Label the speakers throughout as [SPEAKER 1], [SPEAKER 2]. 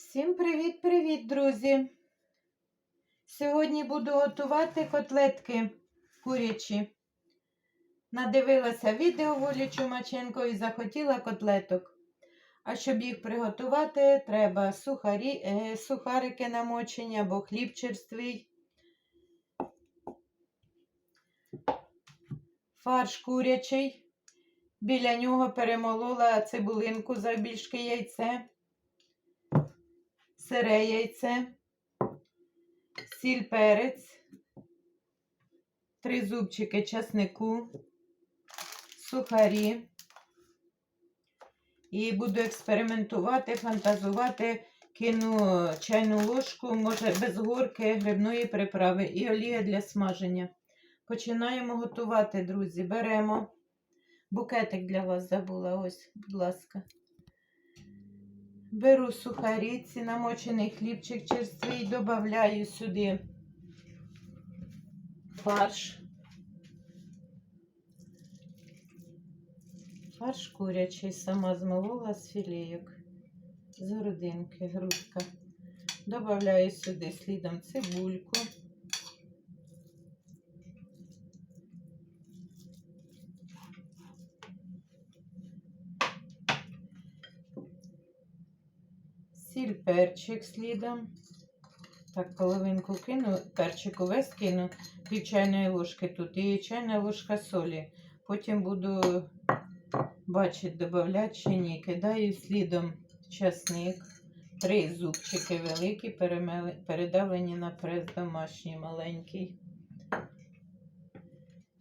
[SPEAKER 1] Всім привіт-привіт, друзі! Сьогодні буду готувати котлетки курячі. Надивилася відео Волі Чумаченко і захотіла котлеток. А щоб їх приготувати, треба сухарі, е, сухарики намочені або хліб черствий, фарш курячий. Біля нього перемолола цибулинку завбільшки яйце сире яйце, сіль перець, три зубчики часнику, сухарі. І буду експериментувати, фантазувати, кину чайну ложку, може без горки грибної приправи і олія для смаження. Починаємо готувати, друзі. Беремо букетик для вас забула. Ось, будь ласка. Беру сухарі, ці намочений хлібчик черствий, додаю сюди фарш. Фарш курячий, сама змолола з філейок, з грудинки, грудка. Добавляю сюди слідом цибульку. Сіль перчик слідом. Так, половинку кину, перчику весь кину, пів чайної ложки тут і чайна ложка солі. Потім буду бачити, додавати чи ні. Кидаю слідом часник, три зубчики великі, передавлені на прес домашній маленький.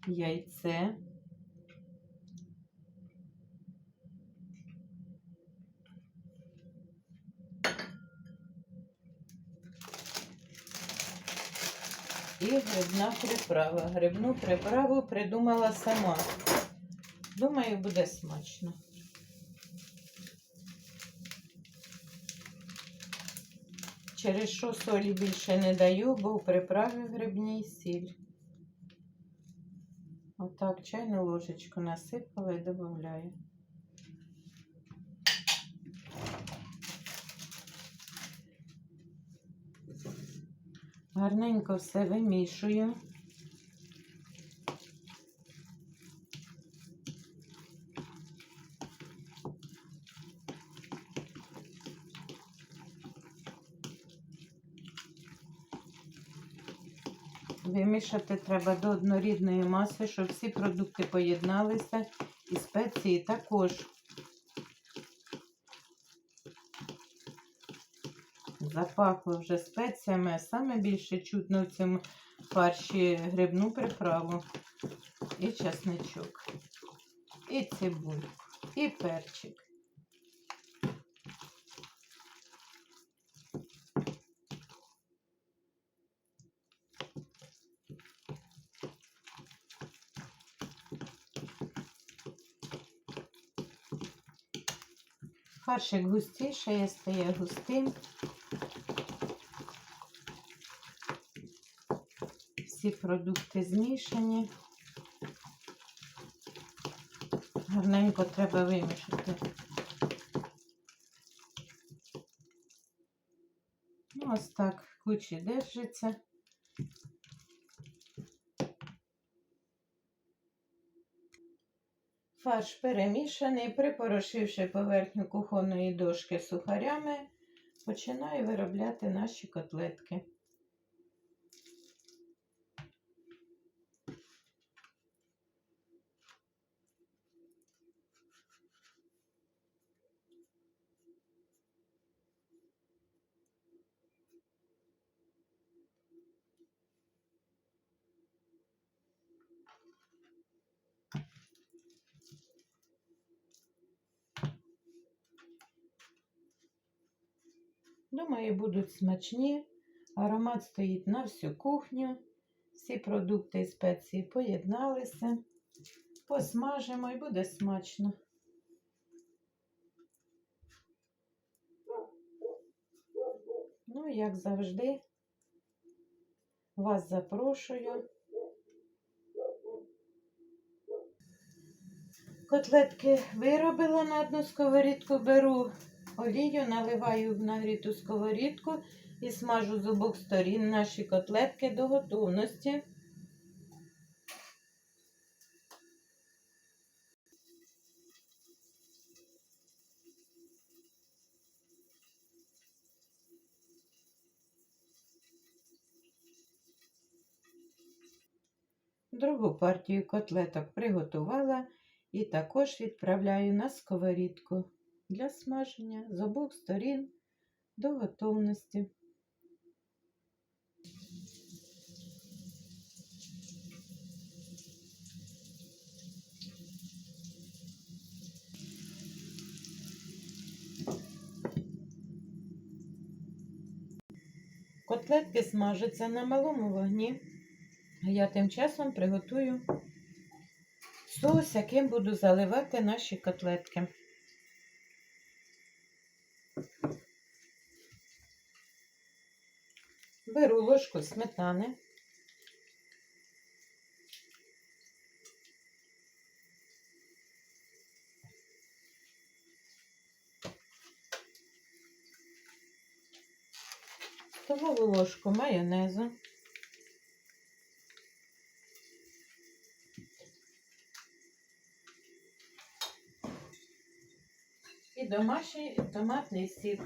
[SPEAKER 1] Яйце. І грибна приправа. Грибну приправу придумала сама. Думаю, буде смачно. Через що солі більше не даю, бо у приправі грибній сіль. Отак чайну ложечку насипала і додаю. Гарненько все вимішую. Вимішати треба до однорідної маси, щоб всі продукти поєдналися і спеції також. Запахло вже спеціями, а саме більше чутно в цьому фарші грибну приправу і часничок, і цибульку, і перчик. Фаршик густіше, стає густим. Всі продукти змішані. Гарненько треба вимішати. Ну, ось так кучі держиться. Фарш перемішаний, припорошивши поверхню кухонної дошки сухарями, починаю виробляти наші котлетки. Думаю, будуть смачні. Аромат стоїть на всю кухню. Всі продукти і спеції поєдналися. Посмажимо і буде смачно. Ну, як завжди, вас запрошую. Котлетки виробила на одну сковорідку, беру олію, наливаю в нагріту сковорідку і смажу з обох сторін наші котлетки до готовності. Другу партію котлеток приготувала і також відправляю на сковорідку для смаження з обох сторін до готовності. Котлетки смажаться на малому вогні. А я тим часом приготую соус, яким буду заливати наші котлетки. Беру ложку сметани. Столову ложку майонезу. І домашній томатний сік.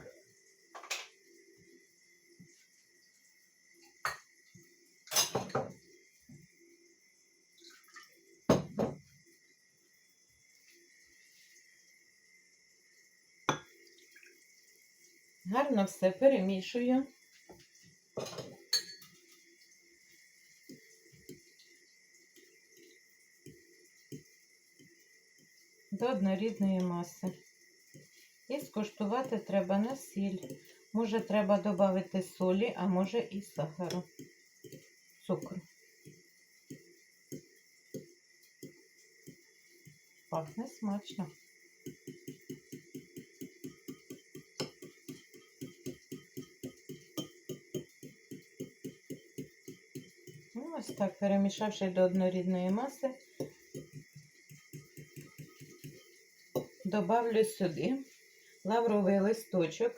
[SPEAKER 1] Гарно все перемішую. До однорідної маси. І скуштувати треба на сіль. Може, треба додати солі, а може і сахару, цукру. Пахне смачно. Ось так, перемішавши до однорідної маси, добавлю сюди лавровий листочок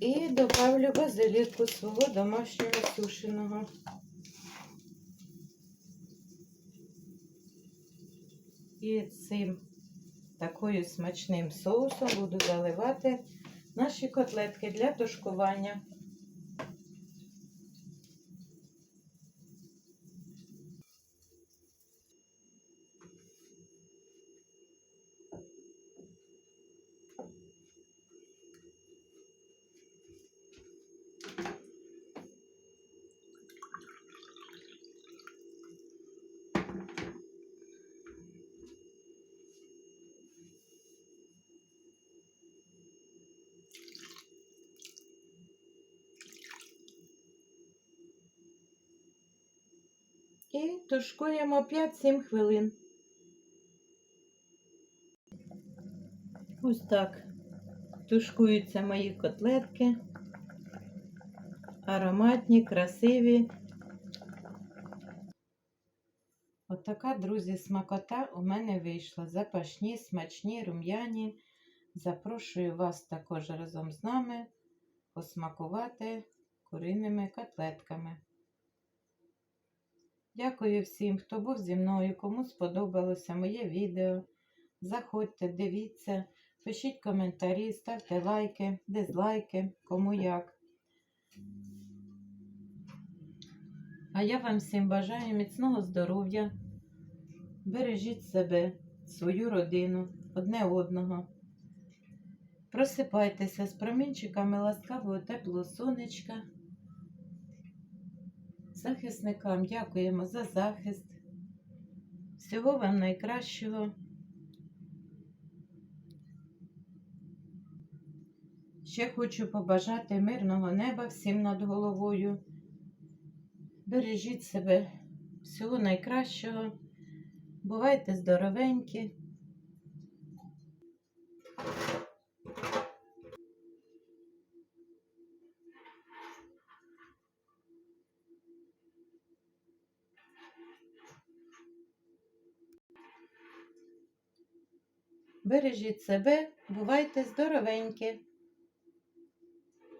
[SPEAKER 1] і добавлю базиліку свого домашнього сушеного. І цим такою смачним соусом буду заливати наші котлетки для тушкування. І тушкуємо 5-7 хвилин. Ось так тушкуються мої котлетки. Ароматні, красиві. Отака, друзі, смакота у мене вийшла. Запашні, смачні, рум'яні. Запрошую вас також разом з нами посмакувати куриними котлетками. Дякую всім, хто був зі мною, кому сподобалося моє відео. Заходьте, дивіться, пишіть коментарі, ставте лайки, дизлайки, кому як. А я вам всім бажаю міцного здоров'я. Бережіть себе, свою родину, одне одного. Просипайтеся з промінчиками ласкавого теплого сонечка. Захисникам дякуємо за захист. Всього вам найкращого. Ще хочу побажати мирного неба всім над головою. Бережіть себе всього найкращого. Бувайте здоровенькі. Бережіть себе, бувайте здоровенькі!